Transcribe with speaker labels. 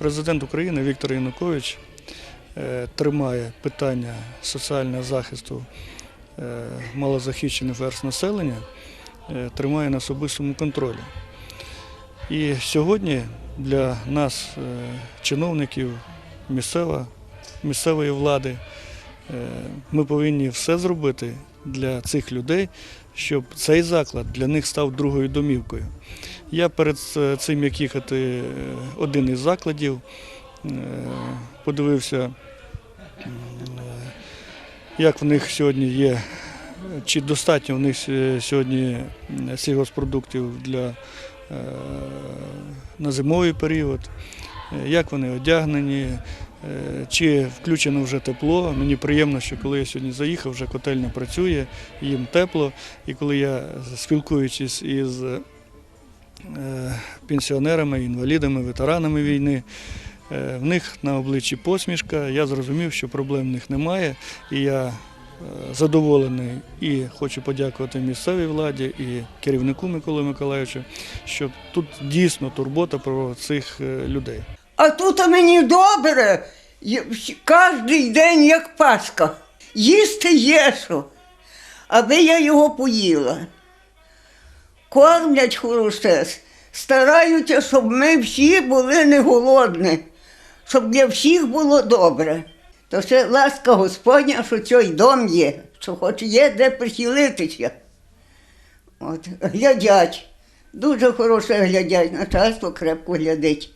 Speaker 1: Президент України Віктор Янукович е, тримає питання соціального захисту е, малозахищених верст населення, е, тримає на особистому контролі. І сьогодні для нас, чиновників місцева, місцевої влади, ми повинні все зробити для цих людей, щоб цей заклад для них став другою домівкою. Я перед е, цим, як їхати е, один із закладів, е, подивився, як в них сьогодні є, чи достатньо в них сьогодні сільгоспродуктів для, на зимовий період, як вони одягнені, чи включено вже тепло. Мені приємно, що коли я сьогодні заїхав, вже котельня працює, їм тепло. І коли я спілкуючись із пенсіонерами, інвалідами, ветеранами війни. Е, В них на обличчі посмішка. Я зрозумів, що проблем в них немає. І я е, задоволений і хочу подякувати місцевій владі і керівнику Миколі Миколаївичу, що тут дійсно турбота про цих е, людей.
Speaker 2: А тут мені добре, кожен день як Пасха. Їсти є що, аби я його поїла. Кормлять хороше, стараються, щоб ми всі були не голодні, щоб для всіх було добре. То це ласка Господня, що цей дом є, що хоч є де прихилитися. От, глядять. Дуже хороше глядять, начальство крепко глядить.